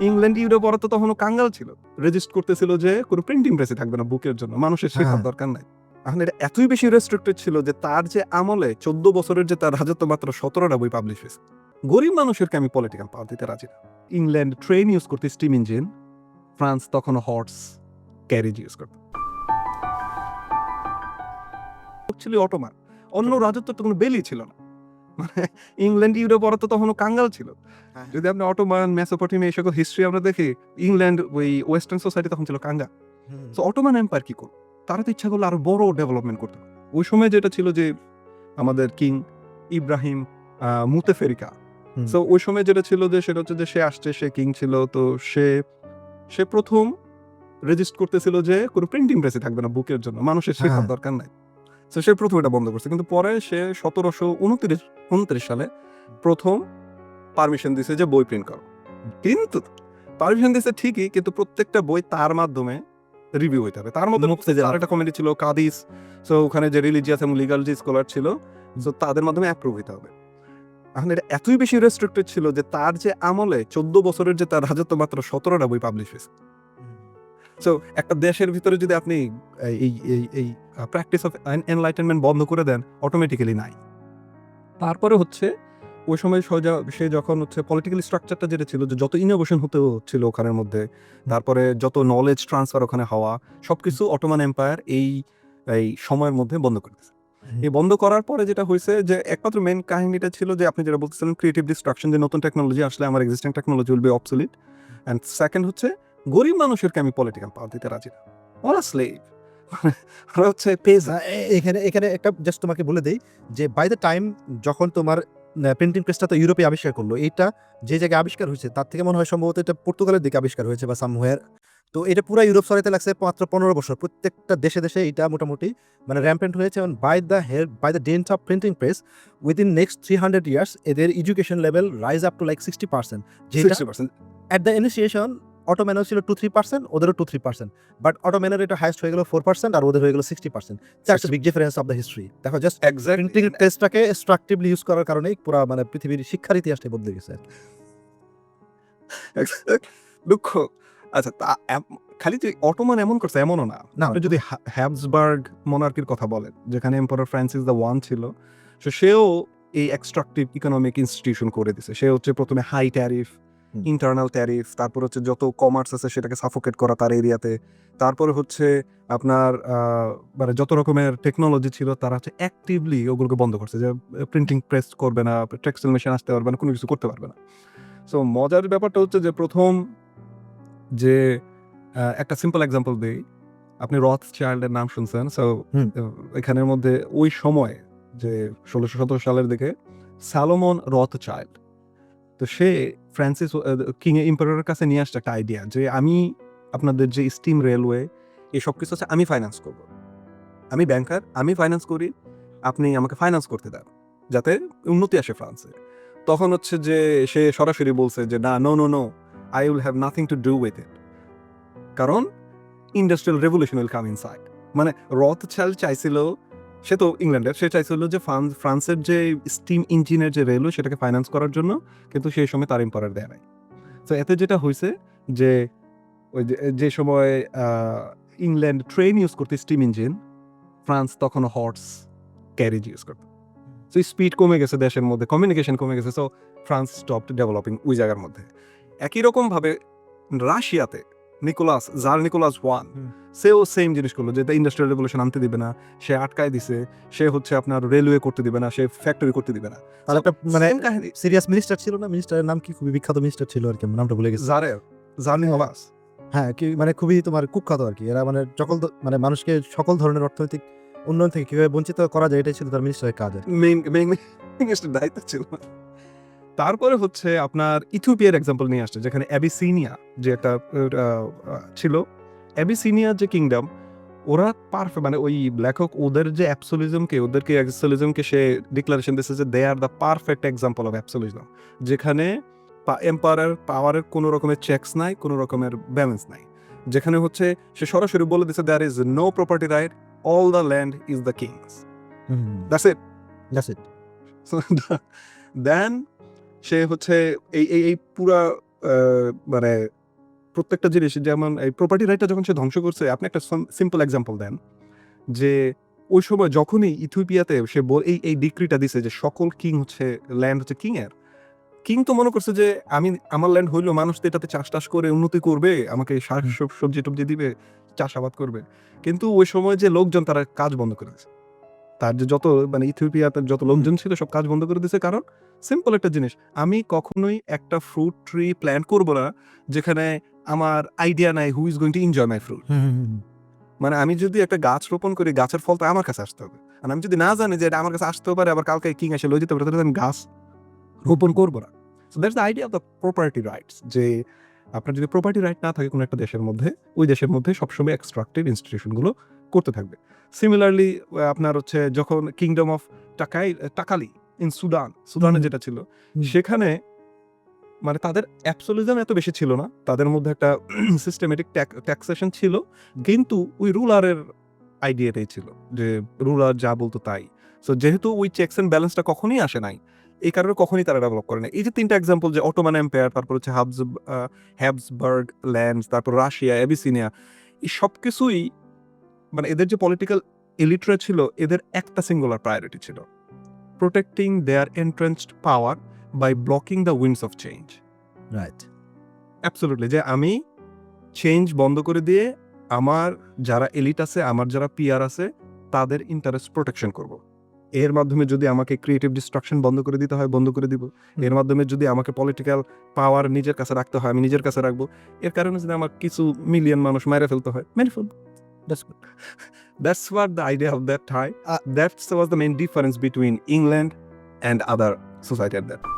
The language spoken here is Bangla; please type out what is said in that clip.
ইংল্যান্ড ইউরোপ ওরা তো তখনও কাঙ্গাল ছিল। রেজিস্ট করতেছিল যে কোনো প্রিন্টিং প্রেসে থাকবে না বুকের জন্য। মানুষের শেখার হ্যাঁ। দরকার নাই। এখন এটা এতই বেশি রেস্ট্রিক্টেড ছিল যে তার যে আমলে চোদ্দ বছরের যে তার রাজত্ব মাত্র সতেরোটা বই পাবলিশ হয়েছে। গরিব মানুষেরকে আমি পলিটিক্যাল পাওয়ার দিতে রাজি না। ইংল্যান্ড ট্রেন ইউজ করতে স্টিম ইঞ্জিন ফ্রান্স তখন হর্স ক্যারেজ ইউজ করত। অটোমান। অন্য রাজত্বের তো কোনো বেলি ছিল না। মানে ইংল্যান্ড ইউরোপ ওরা তো তখনও কাঙ্গাল ছিল। হ্যাঁ। যদি আপনি অটোমান মেসোপটেমিয়া এই সকল হিস্ট্রি আমরা দেখি ইংল্যান্ড ওই ওয়েস্টার্ন সোসাইটি তখন ছিল কাঙ্গাল। তো অটোমান এম্পায়ার কি করল? তারা তো ইচ্ছা করল আরও বড় ডেভেলপমেন্ট করতে ওই সময় যেটা ছিল যে আমাদের কিং ইব্রাহিম মুতেফেরিকা। তো ওই সময় যেটা ছিল যে সেটা হচ্ছে যে সে আসছে সে কিং ছিল তো সে সে প্রথম রেজিস্ট করতেছিল যে কোনো প্রিন্টিং প্রেসে থাকবে না বুকের জন্য। মানুষের শেখার হ্যাঁ। দরকার নাই। তো সে প্রথম এটা বন্ধ করছে। কিন্তু পরে সে সতেরোশো উনত্রিশ উনত্রিশ সালে প্রথম পারমিশন দিছে যে বই প্রিন্ট করো। কিন্তু পারমিশন দিছে ঠিকই কিন্তু প্রত্যেকটা বই তার মাধ্যমে রিভিউ হইতে হবে। তার মধ্যে। আর একটা কমিটি ছিল কাদিস। সো ওখানে যে রিলিজিয়াস এবং লিগাল যে স্কলার ছিল সো তাদের মাধ্যমে অ্যাপ্রুভ হইতে হবে। এখন এটা এতই বেশি রেস্ট্রিক্টেড ছিল যে তার যে আমলে চোদ্দ বছরের যে তার রাজত্ব মাত্র সতেরোটা বই পাবলিশ হয়েছে। সো একটা দেশের ভিতরে যদি আপনি এই এই এই প্র্যাকটিস অফ এনলাইটেনমেন্ট বন্ধ করে দেন অটোমেটিক্যালি নাই। তারপরে হচ্ছে ওই সময় সোজা- সে যখন হচ্ছে পলিটিক্যাল স্ট্রাকচারটা যেটা ছিল যে যত ইনোভেশন হতে ছিল ওখানের মধ্যে তারপরে যত নলেজ ট্রান্সফার ওখানে হওয়া সবকিছু অটোমান এম্পায়ার এই এই সময়ের মধ্যে বন্ধ করে দিয়েছে। এই বন্ধ করার পরে যেটা হয়েছে যে একমাত্র মেন কাহিনীটা ছিল যে আপনি যেটা বলতেছিলেন ক্রিয়েটিভ ডিস্ট্রাকশন যে নতুন টেকনোলজি আসলে আমার existing technology will be obsolete and second হচ্ছে গরিব মানুষেরকে আমি পলিটিক্যাল পাওয়ার দিতে রাজি না। ওরা স্লেভ ওরা হচ্ছে পেজ এখানে এখানে একটা জাস্ট তোমাকে বলে দেই যে বাই দ্য টাইম যখন তোমার প্রিন্টিং প্রেসটা তো ইউরোপে আবিষ্কার করল এইটা যে জায়গায় আবিষ্কার হয়েছে তার থেকে মনে হয় সম্ভবত এটা পর্তুগালের দিকে আবিষ্কার হয়েছে বা সামওয়্যার তো এটা পুরো ইউরোপ সরাইতে লাগছে মাত্র পনেরো বছর। প্রত্যেকটা দেশে দেশে এটা মোটামুটি মানে র্যাম্পেন্ট হয়েছে এবং by the help by the dint of printing press within next three hundred years এদের education level rise up to like sixty percent যেটা অ্যাট দ্য ইনিশিয়েশন অটোম্যানও ছিল টু থ্রি পার্সেন্ট ওদেরও টু থ্রি পার্সেন্ট বাট অটোম্যানের এটা হাইস্ট হয়ে গেল ফোর পার্সেন্ট আর ওদের হয়ে গেল sixty percent that's big difference of the history দেখো জাস্ট প্রিন্টিং এক্স্যাক্টলি টেস্টটাকে স্ট্রাকটিভলি ইউজ করার কারণেই পুরো মানে পৃথিবীর শিক্ষার ইতিহাসটাই বদলে গেছে। দুঃখ। আচ্ছা তা খালি যে অটোমান এমন করছে এমনও না। না আপনি যদি হ্যা- হ্যাবসবার্গ মনার্কির কথা বলেন যেখানে এম্পারার ফ্রান্সিস দ্য ওয়ান ছিল তো সেও এই এক্সট্রাকটিভ ইকোনমিক ইনস্টিটিউশন করে দিছে। সে হচ্ছে প্রথমে হাই ট্যারিফ। ইন্টারনাল ট্যারিফ তারপর হচ্ছে যত কমার্স আছে সেটাকে সাফোকেট করা তার এরিয়াতে তারপরে হচ্ছে আপনার মানে যত রকমের টেকনোলজি ছিল তারা হচ্ছে অ্যাক্টিভলি ওগুলোকে বন্ধ করছে যে প্রিন্টিং প্রেস করবে না টেক্সটাইল মেশিন আসতে পারবে না কোনো কিছু করতে পারবে না। সো মজার ব্যাপারটা হচ্ছে যে প্রথম যে একটা সিম্পল এক্সাম্পল দিই। আপনি রথ চাইল্ডের নাম শুনছেন? সো এখানের মধ্যে ওই সময় যে ষোলোশো সতেরো সালের দিকে সালোমন রথ চাইল্ড তো সে ফ্রান্সিস কিং ইম্পারের কাছে নিয়ে আসছে একটা আইডিয়া যে আমি আপনাদের যে স্টিম রেলওয়ে এই সব কিছু আছে আমি ফাইন্যান্স করব। আমি ব্যাংকার আমি ফাইন্যান্স করি, আপনি আমাকে ফাইন্যান্স করতে দেন, যাতে উন্নতি আসে ফ্রান্সে তখন হচ্ছে যে সে সরাসরি বলছে যে, না no no no I will have nothing to do with it কারণ industrial revolution will come inside মানে রথ চাইছিল সে তো ইংল্যান্ডের। সে চাইছিল যে ফ্রান্স ফ্রান্সের যে স্টিম ইঞ্জিনের যে রেলওয়ে সেটাকে ফাইন্যান্স করার জন্য, কিন্তু সেই সময় তার ইম্পারার দেয় নাই। তো এতে যেটা হয়েছে যে, ওই যে- সময় ইংল্যান্ড ট্রেন ইউজ করতে স্টিম ইঞ্জিন ফ্রান্স তখন হর্স ক্যারেজ ইউজ করতো। সো স্পিড কমে গেছে দেশের মধ্যে কমিউনিকেশন কমে গেছে। সো ফ্রান্স স্টপ ডেভেলপিং ওই জায়গার মধ্যে। একই রকমভাবে রাশিয়াতে নিকোলাস জার নিকোলাস ওয়ান সেও সেম জিনিস করল যে ইন্ডাস্ট্রিয়াল রেভলিউশন আনতে দিবে না সে আটকায় দিছে সে হচ্ছে আপনার রেলওয়ে করতে দিবে না সে ফ্যাক্টরি করতে দিবে না। আর একটা মানে সিরিয়াস মিনিস্টার ছিল না? মিনিস্টারের নাম কি? খুবই বিখ্যাত মিনিস্টার ছিল আর কি নামটা ভুলে গেছি। জারের জার নিকোলাস হ্যাঁ কি মানে খুবই তোমার কুখ্যাত আর কি। এরা মানে সকল মানে মানুষকে সকল ধরনের অর্থনৈতিক উন্নয়ন থেকে কীভাবে বঞ্চিত করা যায় এটাই ছিল তার মিনিস্টারের কাজ। মেইন মেইন মিনিস্টার দায়িত্ব ছিল। তারপরে হচ্ছে আপনার ইথিওপিয়ার এক্সাম্পল নিয়ে আসছে যেখানে অ্যাবিসিনিয়া যে একটা ছিল অ্যাবিসিনিয়া যে কিংডম ওরা পারফেক্ট মানে ওই লেখক ওদের যে অ্যাপসোলিজমকে ওদেরকে অ্যাপসোলিজমকে সে ডিক্লারেশন দিচ্ছে যে they are the perfect example of absolutism যেখানে এম্পায়ারের পাওয়ারের কোনো রকমের চেকস নাই কোনো রকমের ব্যালেন্স নাই যেখানে হচ্ছে সে সরাসরি বলে দিচ্ছে there is no property right all the land is the king's that's it That's it. Then সে হচ্ছে এই এই এই পুরা মানে প্রত্যেকটা জিনিস যেমন এই প্রপার্টি রাইটটা যখন সে ধ্বংস করছে আপনি একটা সিম্পল এক্সাম্পল দেন যে ওই সময় যখনই ইথিওপিয়াতে সে বল- এই এই ডিক্রিটা দিছে যে সকল কিং হচ্ছে ল্যান্ড হচ্ছে কিং এর কিং তো মনে করছে যে আমি আমার ল্যান্ড হইল মানুষ তো এটাতে চাষ টাস করে উন্নতি করবে আমাকে শাক। সবজি টবজি দিবে চাষাবাদ করবে কিন্তু ওই সময় যে লোকজন তারা কাজ বন্ধ করে দিয়েছে তার যে যত মানে ইথিওপিয়াতে যত লোকজন ছিল সব কাজ বন্ধ করে দিয়েছে কারণ সিম্পল একটা জিনিস আমি কখনোই একটা ফ্রুট ট্রি প্ল্যান করব না যেখানে আমার আইডিয়া নাই who is going to enjoy my fruit মানে আমি যদি একটা গাছ রোপণ করি গাছের ফল তো আমার কাছে আসতে হবে। আর আমি যদি না জানি যে এটা আমার কাছে আসতে পারে আবার কালকে কিং এসে লয়ে যেতে পারে তাহলে আমি গাছ রোপণ করব না। So that's the idea of the property rights যে আপনার যদি প্রপার্টি রাইট না থাকে কোনো একটা দেশের মধ্যে ওই দেশের মধ্যে সবসময় এক্সট্রাকটিভ ইনস্টিটিউশনগুলো করতে থাকবে। সিমিলারলি আপনার হচ্ছে যখন কিংডম অফ টাকাই টাকালি ইন সুদান সুদানে যেটা ছিল। সেখানে মানে তাদের অ্যাবসোলিজম এত বেশি ছিল না। তাদের মধ্যে একটা সিস্টেমেটিক ট্যাক্সেশন ছিল। কিন্তু ওই রুলারের আইডিয়াটাই ছিল যে রুলার যা বলতো তাই। সো যেহেতু ওই চেকস অ্যান্ড ব্যালেন্সটা কখনই আসে নাই এই কারণে কখনই তারা ডেভেলপ করে না এই যে তিনটা এক্সাম্পল যে অটোমান এম্পায়ার তারপর হচ্ছে হাবস হ্যাবসবার্গ ল্যান্ডস তারপর রাশিয়া এবিসিনিয়া এই সব কিছুই মানে এদের যে পলিটিক্যাল এলিটরা ছিল এদের একটা সিঙ্গুলার প্রায়োরিটি ছিল। Protecting their entrenched power by blocking the winds of change right absolutely যে আমি চেঞ্জ বন্ধ করে দিয়ে আমার যারা এলিট আছে আমার যারা পিয়ার আছে তাদের ইন্টারেস্ট প্রোটেকশন করব। এর মাধ্যমে যদি আমাকে ক্রিয়েটিভ ডিস্ট্রাকশন বন্ধ করে দিতে হয় বন্ধ করে দিব। এর মাধ্যমে যদি আমাকে পলিটিক্যাল পাওয়ার নিজের কাছে রাখতে হয় আমি নিজের কাছে রাখব। এর কারণে যদি আমার কিছু মিলিয়ন মানুষ মেরে ফেলতে হয় মেরে ফেলব। That's. That's what the idea of that time. Uh, that was the main difference between England and other society at that.